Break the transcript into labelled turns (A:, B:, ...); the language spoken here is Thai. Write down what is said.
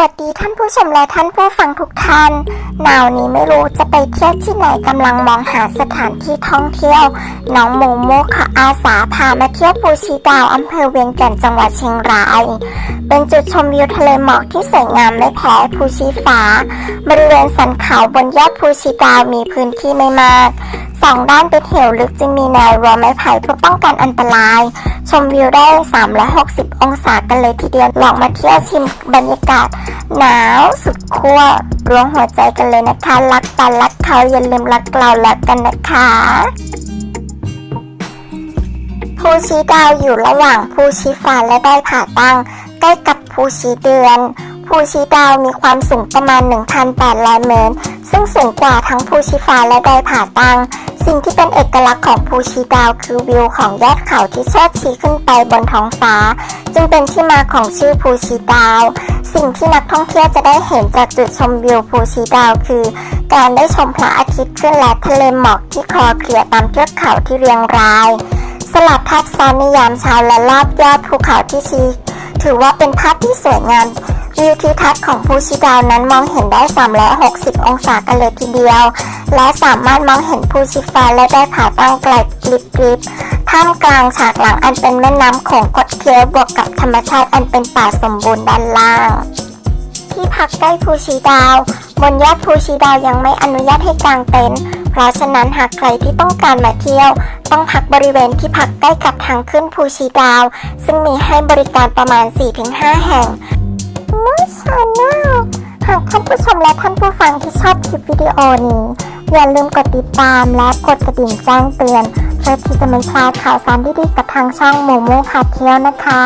A: วัสดีท่านผู้ชมและท่านผู้ฟังทุกท่านหนาวนี้ไม่รู้จะไปเที่ยวที่ไหนกำลังมองหาสถานที่ท่องเที่ยว น้องโมโมขออาสาพามาเที่ยวภูชีดาวอำเภอเวียงแก่นจังหวัดเชียงราย เป็นจุดชมวิวทะเลหมอกที่สวยงามไม่แพ้ภูชีฟ้า บริเวณสันเขาบนยอดภูชีดาวมีพื้นที่ไม่มาก สองด้านเป็นเหวลึกจึงมีแนวรั้วไม้ไผ่เพื่อป้องกันอันตราย ชมวิวได้ 360 องศากันเลยทีเดียวลองมาเที่ยวชิมบรรยากาศ หนาวสุดขั้วรวงหัวใจกันเลยนะคะ รักกันรักเขาอย่าลืมรักเราแล้วกันนะคะภูชีดาวอยู่ระหว่างภูชีฟ้าและได้ผ่าตั้ง ใกล้กับภูชีเดือนภูชีดาวมีความสูงประมาณ 1,800 เมตร ซึ่งสูงกว่าทั้งภูชีฟ้าและได้ผ่าตั้ง สิ่งที่เป็นเอกลักษณ์ของภูชีดาวคือวิวของยอดเขาที่เชิดชี้ขึ้นไปบนท้องฟ้า จึงเป็นที่มาของชื่อภูชีดาว สิ่งที่นักท่องเที่ยวจะได้เห็นจากจุดชมวิวภูชีดาวคือ การได้ชมพระอาทิตย์ขึ้นและทะเลหมอกที่คลอเคลียตามเทือกเขาที่เรียงราย สลับทับซ้อนในยามเช้าและรอบยอดภูเขาที่ชี้ถือว่าเป็นภาพที่สวยงามวิวทิวทัศน์ของภูชีดาวนั้นมองเห็นได้ 360 องศากันเลยทีเดียว และสามารถมองเห็นภูชีฟ้าและได้ผ่าตั้งไกลกริบกริบท่ามกลางฉากหลังอันเป็นแม่น้ำโขงกดเคี้ยวบวกกับธรรมชาติอันเป็นป่าสมบูรณ์ด้านล่าง ที่พักใกล้ภูชีดาว บนยอดภูชีดาวยังไม่อนุญาตให้กางเต็นท์เพราะฉะนั้นหากใครที่ต้องการมาเที่ยว ต้องพักบริเวณที่พักใกล้กับทางขึ้นภูชีดาว ซึ่งมีให้บริการประมาณ 4-5 แห่งมูชาแนลหากท่านผู้ชมและท่านผู้ฟังที่ชอบคลิปวิดีโอนี้ อย่าลืมกดติดตามและกดกระดิ่งแจ้งเตือนเพื่อที่จะไม่พลาดข่าวสารดีๆกับทางช่องโมโม่พาเที่ยวนะคะ